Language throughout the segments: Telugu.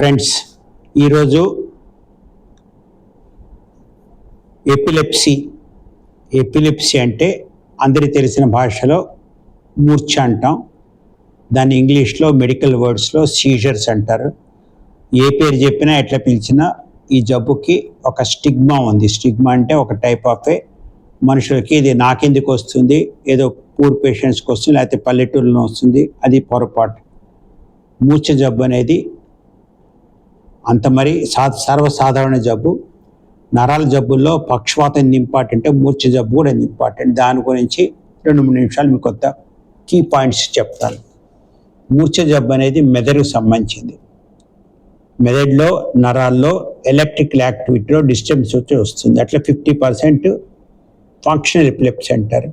ఫ్రెండ్స్ ఈరోజు ఎపిలెప్సీ. ఎపిలెప్సీ అంటే అందరి తెలిసిన భాషలో మూర్ఛ అంటాం. దాన్ని ఇంగ్లీష్లో మెడికల్ వర్డ్స్లో సీజర్స్ అంటారు. ఏ పేరు చెప్పినా ఎట్లా పిలిచినా ఈ జబ్బుకి ఒక స్టిగ్మా ఉంది. స్టిగ్మా అంటే ఒక టైప్ ఆఫ్ ఏ మనుషులకి ఇది నాకెందుకు వస్తుంది? ఏదో పూర్ పేషెంట్స్కి వస్తుంది లేకపోతే పల్లెటూరులో వస్తుంది. అది పొరపాటు. మూర్ఛ జబ్బు అనేది అంత మరి సా సర్వసాధారణ జబ్బు. నరాల జబ్బుల్లో పక్షవాతం ఇంపార్టెంట్ మూర్ఛ జబ్బు కూడా ఇంపార్టెంట్ దాని గురించి రెండు మూడు నిమిషాలు మీకు కొత్త కీ పాయింట్స్ చెప్తాను. మూర్ఛ జబ్బు అనేది మెదడుకు సంబంధించింది. మెదడులో నరాల్లో ఎలక్ట్రికల్ యాక్టివిటీలో డిస్టర్బెన్స్ వచ్చి వస్తుంది. అట్లా ఫిఫ్టీ పర్సెంట్ ఫంక్షనల్ ఎపిలెప్సీ అంటారు.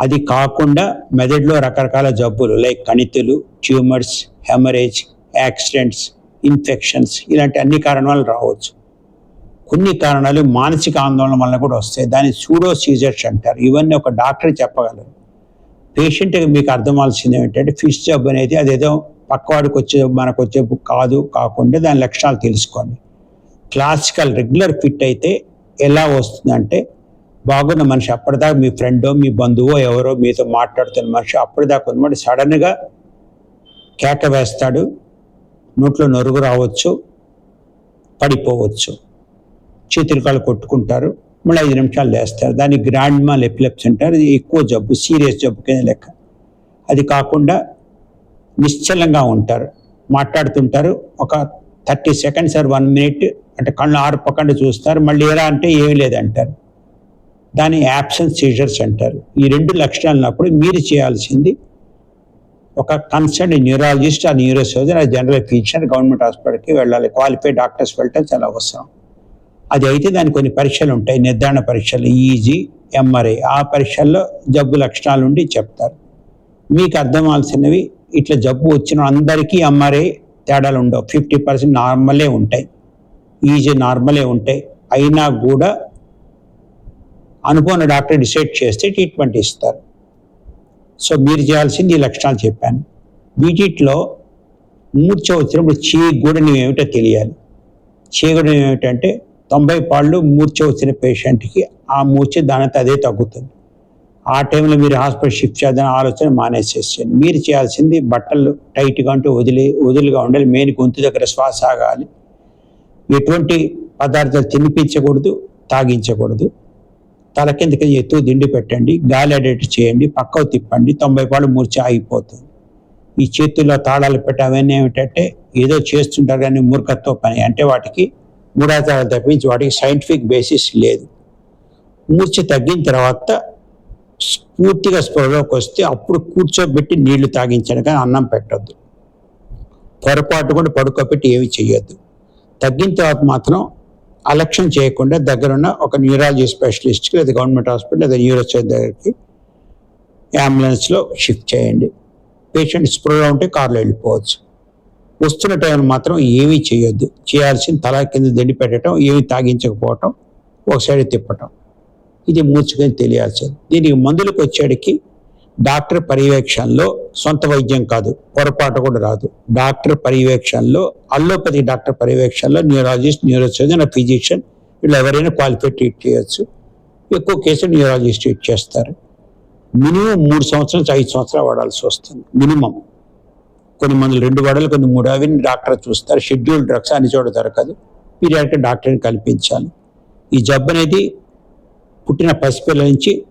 అది కాకుండా మెదడులో రకరకాల జబ్బులు లైక్ కణితులు ట్యూమర్స్ హెమరేజ్ యాక్సిడెంట్స్ ఇన్ఫెక్షన్స్ ఇలాంటి అన్ని కారణాలు రావచ్చు. కొన్ని కారణాలు మానసిక ఆందోళన వల్ల కూడా వస్తాయి. దాన్ని సూడో సీజర్స్ అంటారు. ఇవన్నీ ఒక డాక్టర్ చెప్పగలరు. పేషెంట్కి మీకు అర్థమవలసింది ఏంటంటే ఫిష్ జబ్బు అనేది అదేదో పక్కవాడికి వచ్చే మనకు వచ్చే కాదు కాకుండా దాని లక్షణాలు తెలుసుకోండి. క్లాసికల్ రెగ్యులర్ ఫిట్ అయితే ఎలా వస్తుందంటే బాగున్న మనిషి అప్పటిదాకా మీ ఫ్రెండో మీ బంధువో ఎవరో మీతో మాట్లాడుతున్న మనిషి అప్పటిదాకా ఉన్నమాట. సడన్గా కేక వేస్తాడు. నోట్లో నొరుగు రావచ్చు పడిపోవచ్చు. చేతులు కాళ్ళు కొట్టుకుంటారు మళ్ళీ ఐదు నిమిషాలు లేస్తారు. దాన్ని గ్రాండ్ మాల్ ఎపిలెప్స్ అంటారు. ఇది ఎక్కువ జబ్బు సీరియస్ జబ్బు కింద లెక్క. అది కాకుండా నిశ్చలంగా ఉంటారు. మాట్లాడుతుంటారు. ఒక thirty seconds or one minute అంటే కళ్ళు ఆర్పకుండా చూస్తారు. మళ్ళీ ఎలా అంటే ఏమి లేదంటారు. దాని యాబ్సెన్స్ సీజర్స్ అంటారు. ఈ రెండు లక్షణాలు ఉన్నప్పుడు మీరు చేయాల్సింది ఒక కన్సర్న్ న్యూరాలజిస్ట్ ఆ న్యూరో సర్జన్ ఆ జనరల్ ఫిజిషియన్ గవర్నమెంట్ హాస్పిటల్కి వెళ్ళాలి. క్వాలిఫైడ్ డాక్టర్స్ వెళ్ళటం చాలా అవసరం. అది అయితే దానికి కొన్ని పరీక్షలు ఉంటాయి. నిర్ధారణ పరీక్షలు ఈజీ ఎంఆర్ఐ ఆ పరీక్షల్లో జబ్బు లక్షణాలు ఉండి చెప్తారు. మీకు అర్థమవలసినవి ఇట్లా జబ్బు వచ్చిన అందరికీ ఎంఆర్ఐ తేడాలు ఉండవు. ఫిఫ్టీ పర్సెంట్ నార్మలే ఉంటాయి. ఈజీ నార్మలే ఉంటాయి. అయినా కూడా అనుకున్న డాక్టర్ డిసైడ్ చేస్తే ట్రీట్మెంట్ ఇస్తారు. సో మీరు చేయాల్సింది ఈ లక్షణాలు చెప్పాను. వీటిలో మూర్ఛ వచ్చినప్పుడు చీగూడని ఏమిటో తెలియాలి. చీగూడని ఏమిటంటే తొంభై పాళ్ళు మూర్ఛ వచ్చిన పేషెంట్కి ఆ మూర్ఛ దానితో అదే తగ్గుతుంది. ఆ టైంలో మీరు హాస్పిటల్ షిఫ్ట్ చేద్దాం ఆలోచన మానేసేసేయండి. మీరు చేయాల్సింది బట్టలు టైట్గా అంటూ వదిలి వదులుగా ఉండాలి. మెయిన్ గొంతు దగ్గర శ్వాస ఆగాలి. ఎటువంటి పదార్థాలు తినిపించకూడదు తాగించకూడదు. తల కిందకి ఎత్తు దిండి పెట్టండి గాలి అడేటు చేయండి పక్కకు తిప్పండి తొంభై పాలు మూర్ఛ ఆగిపోతుంది. ఈ చేతుల్లో తాళాలు పెట్టి అవన్నీ ఏమిటంటే ఏదో చేస్తుంటారు కానీ మూర్ఖత్వ పని. అంటే వాటికి మూడాతాలు తప్పించి వాటికి సైంటిఫిక్ బేసిస్ లేదు. మూర్చి తగ్గిన తర్వాత పూర్తిగా స్పృహలోకి వస్తే అప్పుడు కూర్చోబెట్టి నీళ్ళు తాగించడం కానీ అన్నం పెట్టద్దు. పొరపాటు కూడా పడుకోబెట్టి ఏమి చేయొద్దు తగ్గిన తర్వాత మాత్రం అలక్ష్యం చేయకుండా దగ్గరున్న ఒక న్యూరాలజీ స్పెషలిస్ట్కి లేదా గవర్నమెంట్ హాస్పిటల్ లేదా న్యూరోసర్జన్ దగ్గరికి అంబులెన్స్లో షిఫ్ట్ చేయండి. పేషెంట్ స్పృహలో ఉంటే కార్లో వెళ్ళిపోవచ్చు. వస్తున్న టైం మాత్రం ఏమీ చేయొద్దు. చేయాల్సిన తల కింద దండి పెట్టడం ఏమీ తాగించకపోవటం ఒక సైడ్ తిప్పటం. ఇది మూర్చుకొని తెలియాల్సింది. దీనికి మందులకు వచ్చేటికి డాక్టర్ పర్యవేక్షణలో సొంత వైద్యం కాదు పొరపాటు కూడా రాదు. డాక్టర్ పర్యవేక్షణలో అల్లోపతి డాక్టర్ పర్యవేక్షణలో న్యూరాలజిస్ట్ న్యూరోసర్జన్ ఫిజిషియన్ వీళ్ళు ఎవరైనా క్వాలిఫై ట్రీట్ చేయొచ్చు. ఎక్కువ కేసులు న్యూరాలజిస్ట్ ట్రీట్ చేస్తారు. మినిమం మూడు సంవత్సరం ఐదు సంవత్సరాలు వాడాల్సి వస్తుంది. మినిమం. కొన్ని మందులు రెండు వాడాలి కొన్ని మూడు అవి డాక్టర్ చూస్తారు. షెడ్యూల్ డ్రగ్స్ అన్ని చోట దొరకదు. పీరియాడిక్ డాక్టర్ని కల్పించాలి. ఈ జబ్బు అనేది పుట్టిన పసిపిల్లల నుంచి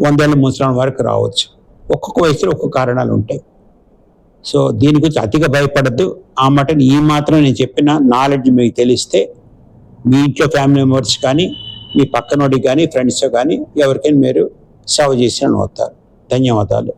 వందేళ్ళ ముసలాం వరకు రావచ్చు. ఒక్కొక్క వయసులో ఒక్కొక్క కారణాలు ఉంటాయి. సో దీని గురించి అతిగా భయపడద్దు. ఆ మటన్ ఈ మాత్రం నేను చెప్పిన నాలెడ్జ్ మీకు తెలిస్తే మీ ఇంట్లో ఫ్యామిలీ మెంబర్స్ కానీ మీ పక్కనోడికి కానీ ఫ్రెండ్స్ కానీ ఎవరికైనా మీరు సేవ చేసిన అవుతారు ధన్యవాదాలు.